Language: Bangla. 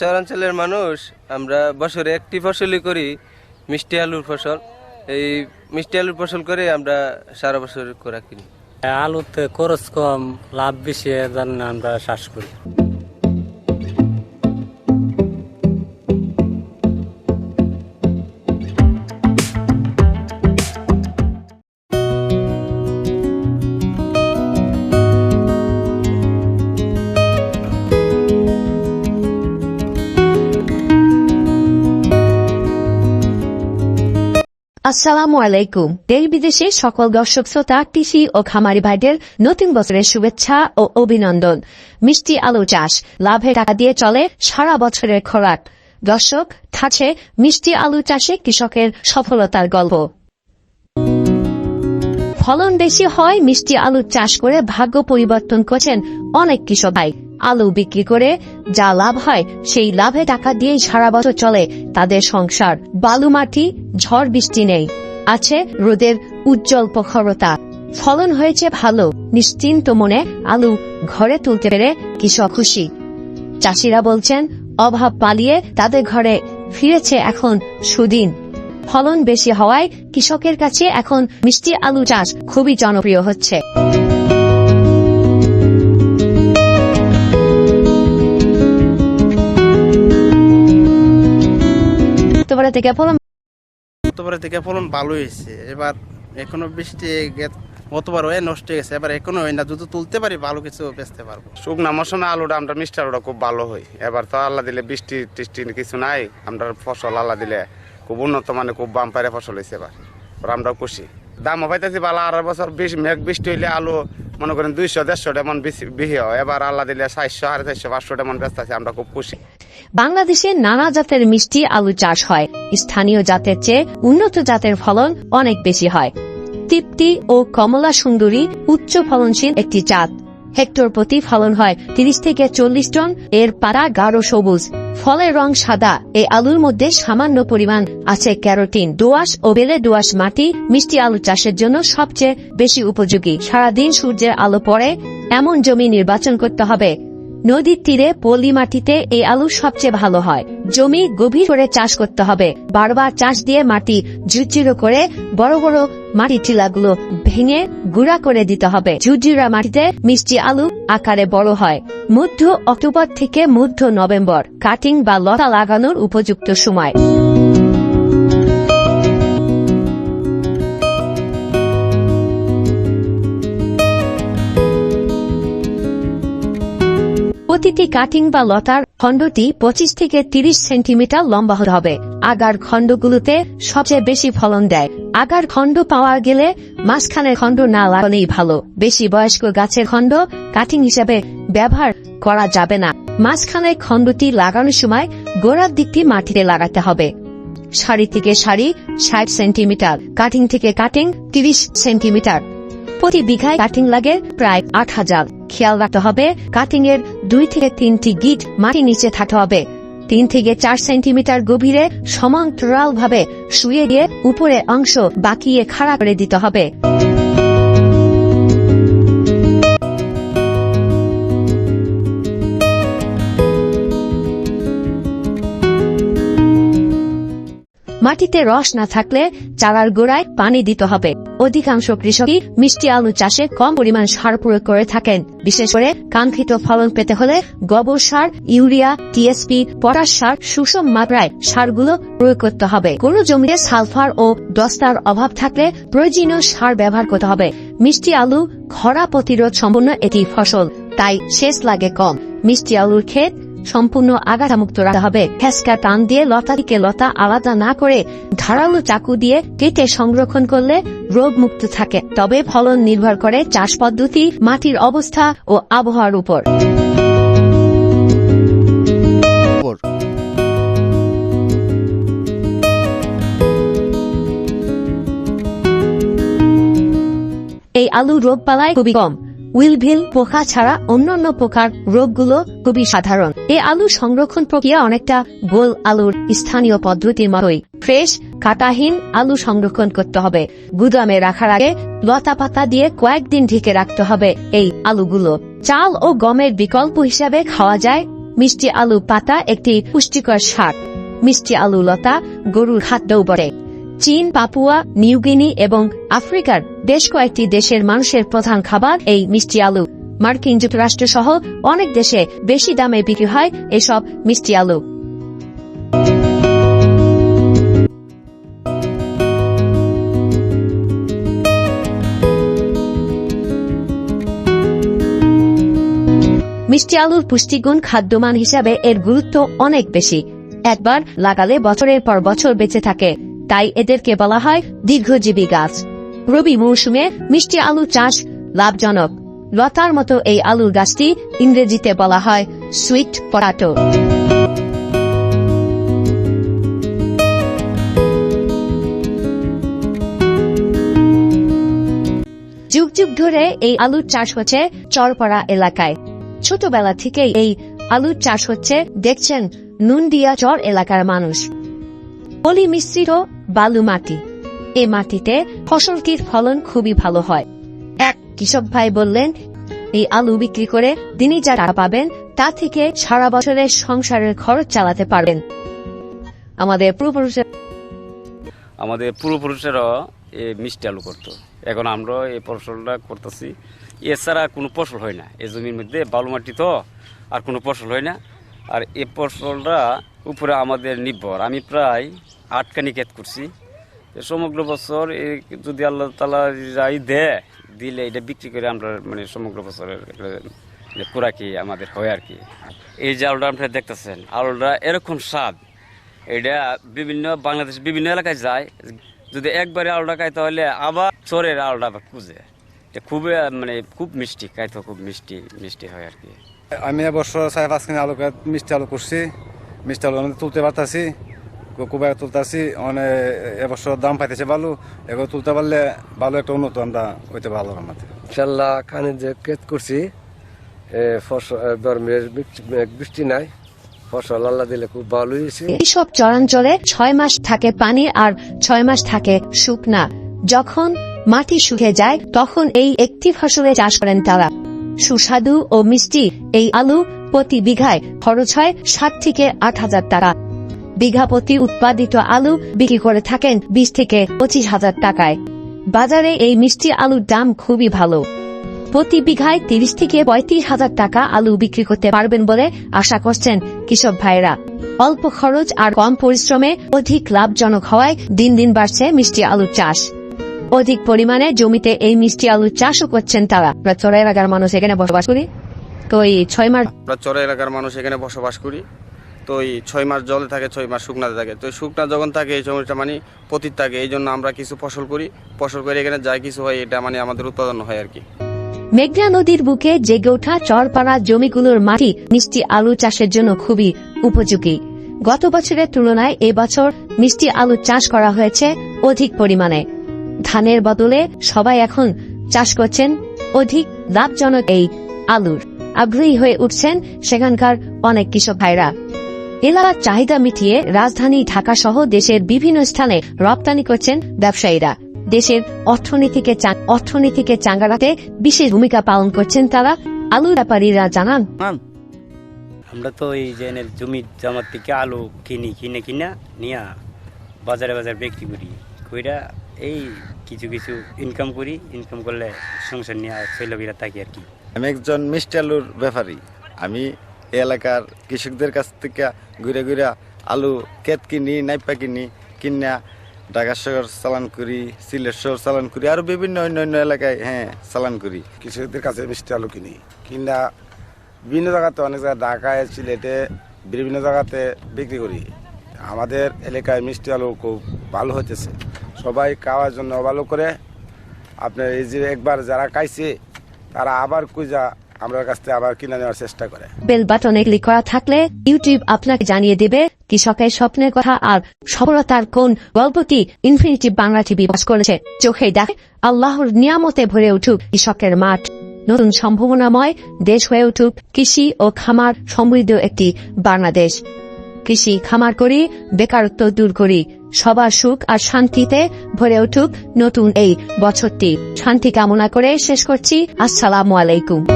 চরাঞ্চলের মানুষ, আমরা বছরে একটি ফসলই করি, মিষ্টি আলুর ফসল। এই মিষ্টি আলুর ফসল করে আমরা সারা বছর করা কিনি। আলুতে খরচ কম, লাভ বেশি এর জন্য আমরা চাষ করি। আসসালামু আলাইকুম। দেশ বিদেশে সকল দর্শক, শ্রোতা, কৃষি ও খামারি ভাইদের নতুন বছরের শুভেচ্ছা ও অভিনন্দন। মিষ্টি আলু চাষ লাভে টাকা দিয়ে চলে সারা বছরের খোরাক। দর্শক, থাকছে মিষ্টি আলু চাষে কৃষকের সফলতার গল্প। ফলন বেশি হয় মিষ্টি আলু চাষ করে ভাগ্য পরিবর্তন করছেন অনেক কৃষক ভাই। আলু বিক্রি করে যা লাভ হয়, সেই লাভে টাকা দিয়েই সারা বছর চলে তাদের সংসার। বালু মাটি ঝড় বৃষ্টি নেই। আছে রোদের উজ্জ্বল প্রখরতা। ফলন হয়েছে ভালো। নিশ্চিন্ত মনে আলু ঘরে তুলতে পেরে কৃষক খুশি। চাষিরা বলছেন, অভাব পালিয়ে তাদের ঘরে ফিরেছে এখন সুদিন। ফলন বেশি হওয়ায় কৃষকের কাছে এখন মিষ্টি আলু চাষ খুবই জনপ্রিয় হচ্ছে। থেকে ফলন থেকে ফলন ভালো হয়েছে। এবার এখনও বৃষ্টি গতবার হয়ে নষ্ট হয়ে গেছে। এবার এখনও হয় না। যদি তুলতে পারি ভালো কিছু বেচতে পারব। শুকনা মৌসুমে আলুটা আমরা মিষ্টি আলুটা খুব ভালো হয়। এবার তো আল্লাহ দিলে বৃষ্টি টিষ্টি কিছু নাই। আমরা ফসল আল্লাহ দিলে খুব উন্নত মানে খুব বাম পারে ফসল হয়েছে এবার। আমরা খুশি। দামও পাইতেছি ভালো। আর বছর বেশ মেঘ বৃষ্টি হইলে আলু মনে করেন দুইশো, দেড়শো তেমন বিহি হয়। এবার আল্লাহ দিলে চারশো, সাড়ে চারশো, পাঁচশো তেমন ব্যস্ত আছে, আমরা খুব খুশি। বাংলাদেশে নানা জাতের মিষ্টি আলু চাষ হয়। স্থানীয় জাতের চেয়ে উন্নত জাতের ফলন অনেক বেশি হয়। তৃপ্তি ও কমলা সুন্দরী উচ্চ ফলনশীল একটি জাত। হেক্টর প্রতি ফলন হয় তিরিশ থেকে চল্লিশ টন। এর পাড়া গাঢ় সবুজ। ফলের রং সাদা। এই আলুর মধ্যে সামান্য পরিমাণ আছে ক্যারোটিন, দোআঁশ ও বেলে দোআঁশ মাটি। মিষ্টি আলু চাষের জন্য সবচেয়ে বেশি উপযোগী। সারাদিন সূর্যের আলো পড়ে, এমন জমি নির্বাচন করতে হবে। নদীর তীরে পলি মাটিতে এই আলু সবচেয়ে ভালো হয়। জমি গভীর করে চাষ করতে হবে। বারবার চাষ দিয়ে মাটি ঝুরঝুরো করে বড় বড় মাটি টিলাগুলো ভেঙে গুঁড়া করে দিতে হবে। ঝুরঝুরা মাটিতে মিষ্টি আলু আকারে বড় হয়। মধ্য অক্টোবর থেকে মধ্য নভেম্বর, কাটিং বা লতা লাগানোর উপযুক্ত সময়। প্রতিটি কাটিং বা লতার খণ্ডটি পঁচিশ থেকে তিরিশ সেন্টিমিটার লম্বা হবে। আগার খণ্ডগুলোতে সবচেয়ে বেশি ফলন দেয়। আগার খণ্ড পাওয়া গেলে মাঝখানের খণ্ড না লাগানোই ভালো। বেশি বয়স্ক গাছের খণ্ড কাটিং হিসাবে ব্যবহার করা যাবে না। মাঝখানের খণ্ডটি লাগানোর সময় গোড়ার দিকটি মাটিতে লাগাতে হবে। সারি থেকে সারি ষাট সেন্টিমিটার, কাটিং থেকে কাটিং তিরিশ সেন্টিমিটার। প্রতি বিঘায় কাটিং লাগে প্রায় আট হাজার। খেয়াল রাখতে হবে কাটিং এর দুই থেকে তিনটি গিট মাটি নিচে থাকতে হবে। তিন থেকে চার সেন্টিমিটার গভীরে সমান্তরাল ভাবে শুয়ে দিয়ে উপরে অংশ বাকিয়ে খাড়া করে দিতে হবে। মাটিতে রস না থাকলে চারার গোড়ায় পানি দিতে হবে। অধিকাংশ কৃষকই মিষ্টি আলু চাষে কম পরিমাণ সার প্রয়োগ করে থাকেন। বিশেষ করে কাঙ্ক্ষিত ফলন পেতে হলে গোবর সার, ইউরিয়া, টিএসপি, পটাশ সার সুষম মাত্রায় সারগুলো প্রয়োগ করতে হবে। কোনো জমিতে সালফার ও দস্তার অভাব থাকলে প্রয়োজনীয় সার ব্যবহার করতে হবে। মিষ্টি আলু খরা প্রতিরোধ সম্পন্ন এটি ফসল, তাই সেচ লাগে কম। মিষ্টি আলুর ক্ষেত সম্পূর্ণ আগাছা মুক্ত রাখতে হবে। ফেসকা টান দিয়ে লতা থেকে লতা আলাদা না করে ধারালো চাকু দিয়ে কেটে সংরক্ষণ করলে রোগ মুক্ত থাকে। তবে ফলন নির্ভর করে চাষ পদ্ধতি, মাটির অবস্থা ও আবহাওয়ার উপর। এই আলু রোগ পালায় খুবই কম। উইলভিল পোকা ছাড়া অন্যান্য পোকার রোগগুলো খুবই সাধারণ। এই আলু সংরক্ষণ প্রক্রিয়া অনেকটা গোল আলুর স্থানীয় পদ্ধতির মতোই। ফ্রেশ, কাটাহীন আলু সংরক্ষণ করতে হবে। গুদামে রাখার আগে লতা পাতা দিয়ে কয়েকদিন ঢেকে রাখতে হবে এই আলুগুলো। চাল ও গমের বিকল্প হিসাবে খাওয়া যায়। মিষ্টি আলু পাতা একটি পুষ্টিকর শাক মিষ্টি আলু লতা গরুর খাদ্যও বটে। চীন, পাপুয়া নিউগিনি এবং আফ্রিকার বেশ কয়েকটি দেশের মানুষের প্রধান খাবার এই মিষ্টি আলু। মার্কিন যুক্তরাষ্ট্র সহ অনেক দেশে বেশি দামে বিক্রি হয় এসব মিষ্টি আলু। মিষ্টি আলুর পুষ্টিগুণ খাদ্যমান হিসাবে এর গুরুত্ব অনেক বেশি। একবার লাগালে বছরের পর বছর বেঁচে থাকে। তাই এদেরকে বলা হয় দীর্ঘজীবী গাছ। রবি মৌসুমে মিষ্টি আলু চাষ লাভজনক। লতার মতো এই আলুর গাছটি ইংরেজিতে বলা হয় সুইট পটাটো যুগ যুগ ধরে এই আলুর চাষ হচ্ছে চরপড়া এলাকায়। ছোটবেলা থেকে এই আলুর চাষ হচ্ছে, দেখছেন নুনদিয়া চর এলাকার মানুষ। পলি মিশ্রিত বালু মাটি। এ মাটিতে ফসলটির ফলন খুবই ভালো হয়। এক কৃষক ভাই বললেন, এই আলু বিক্রি করে তিনি যা টাকা পাবেন, তা থেকে সারা বছরের সংসারের খরচ চালাতে পারবেন। আমাদের পূর্বপুরুষের আমাদের পূর্বপুরুষেরাও এই মিষ্টি আলু করতো। এখন আমরা এই ফসলটা করতেছি। এছাড়া কোনো ফসল হয় না। এই জমির মধ্যে বালু মাটি তো, আর কোনো ফসল হয় না। আর এই ফসলটা উপরে আমাদের নির্ভর। আমি প্রায় আটকানি ক্ষেত করছি। সমগ্র বছর যদি আল্লাহ তালা যাই দেয়, দিলে এটা বিক্রি করে আমরা মানে সমগ্র বছরের মানে খোরাকি আমাদের হয় আর কি। এই যে আলুটা আপনারা দেখতেছেন, আলুটা এরকম স্বাদ। এটা বিভিন্ন বাংলাদেশ বিভিন্ন এলাকায় যায়। যদি একবারে আলুটা খায় তাহলে আবার চোরের আলুটা আবার খুঁজে। এটা খুবই মানে খুব মিষ্টি খাইতে খুব মিষ্টি মিষ্টি হয় আর কি। আমি এবছর সাড়ে পাঁচ কেজি আলু মিষ্টি আলু করছি। মিষ্টি আলু অনেক তুলতে পারতাছি কুবাই তুলতাছি অনেক এবছর দাম পাইতেছে ভালো এগুলো তুলতে পারলে ভালো একটা উন্নত আমরা হইতে ভালো আমাদের ইনশাল্লাহ কানে যে কেত করছি ফসল বৃষ্টি নাই ফসল আল্লাহ দিলে খুব ভালো হয়েছে এইসব চরাঞ্চলে ছয় মাস থাকে পানি আর ছয় মাস থাকে শুকনা যখন মাটি শুকিয়ে যায় তখন এই একটি ফসলে চাষ করেন তারা। সুস্বাদু ও মিষ্টি এই আলু প্রতি বিঘায় খরচ হয় সাত থেকে আট হাজার টাকা। বিঘা প্রতি উৎপাদিত আলু বিক্রি করে থাকেন বিশ থেকে পঁচিশ হাজার টাকায়। বাজারে এই মিষ্টি আলুর দাম খুবই ভালো। প্রতি বিঘায় তিরিশ থেকে পঁয়ত্রিশ হাজার টাকা আলু বিক্রি করতে পারবেন বলে আশা করছেন কৃষক ভাইরা অল্প খরচ আর কম পরিশ্রমে অধিক লাভজনক হওয়ায় দিন দিন বাড়ছে মিষ্টি আলুর চাষ। অধিক পরিমাণে জমিতে এই মিষ্টি আলুর চাষও করছেন তারা। চড়াই এলাকার মানুষ এখানে বসবাস করি। তো এই ছয় মাস আমরা চর এলাকার মানুষ এখানে বসবাস করি। তো এই ছয় মাস জলে থাকে ছয় মাস শুকনাতে থাকে। তো শুকনা যখন থাকে এই সময়টা মানে পতিত থাকে। এই জন্য আমরা কিছু ফসল করি। ফসল করে এখানে যাই কিছু হয় এটা মানে আমাদের উৎপাদন হয় আর কি। মেঘনা নদীর বুকে জেগে ওঠা চরপাড়া জমিগুলোর মাটি মিষ্টি আলু চাষের জন্য খুবই উপযোগী। গত বছরের তুলনায় এবছর মিষ্টি আলু চাষ করা হয়েছে অধিক পরিমাণে। ধানের বদলে সবাই এখন চাষ করছেন অধিক লাভজনক এই আলুর। আগ্রহী হয়ে উঠছেন সেখানকার অনেক কৃষক ভাইরা। এলাকার চাহিদা মিটিয়ে রাজধানী ঢাকা সহ দেশের বিভিন্ন স্থানে রপ্তানি করছেন ব্যবসায়ীরা। দেশের অর্থনীতিকে অর্থনীতিকে চাঙ্গা রাখতে বিশেষ ভূমিকা পালন করছেন তারা। আলু ব্যাপারীরা জানান। আমরা তো এই যে জমি জমার থেকে আলু কিনি, কিনে, কিনা নিয়া বাজারে বাজারে বিক্রি করি। কইরা এই কিছু কিছু ইনকাম করি। ইনকাম করলে সংসার নিয়ে ছেলেবিরা থাকি আর কি। আমি একজন মিষ্টি আলুর ব্যাপারী। আমি এলাকার কৃষকদের কাছ থেকে ঘুরে ঘুরে আলু ক্ষেত কিনি, নাইপা কিনি, কিনা ঢাকা শহর চালান করি, সিলেট শহর চালান করি, আরও বিভিন্ন অন্য অন্য এলাকায় হ্যাঁ চালান করি। কৃষকদের কাছে মিষ্টি আলু কিনি, কিনা বিভিন্ন জায়গাতে, অনেক জায়গায়, ঢাকায়, সিলেটে বিভিন্ন জায়গাতে বিক্রি করি। আমাদের এলাকায় মিষ্টি আলু খুব ভালো হতেছে সবাই খাওয়ার জন্য ভালো করে, আপনার এই যে একবার যারা খাইছে তারা আবার কুজা আমার কাছ থেকে আবার কিনে নেওয়ার চেষ্টা করে। বেল বাটনে ক্লিক করা থাকলে ইউটিউব আপনাকে জানিয়ে দেবে কৃষকের স্বপ্নের কথা আর সফলতার কোন গল্পটি ইনফিনিটি বাংলা টিভি বাস করেছে। চোখে দেখে আল্লাহর নিয়ামতে ভরে উঠুক কৃষকের মাঠ। নতুন সম্ভাবনাময় দেশ হয়ে উঠুক কৃষি ও খামার সমৃদ্ধ একটি বাংলাদেশ। কৃষি খামার করি, বেকারত্ব দূর করি। সবার সুখ আর শান্তিতে ভরে উঠুক নতুন এই বছরটি। শান্তি কামনা করে শেষ করছি। আসসালামু আলাইকুম।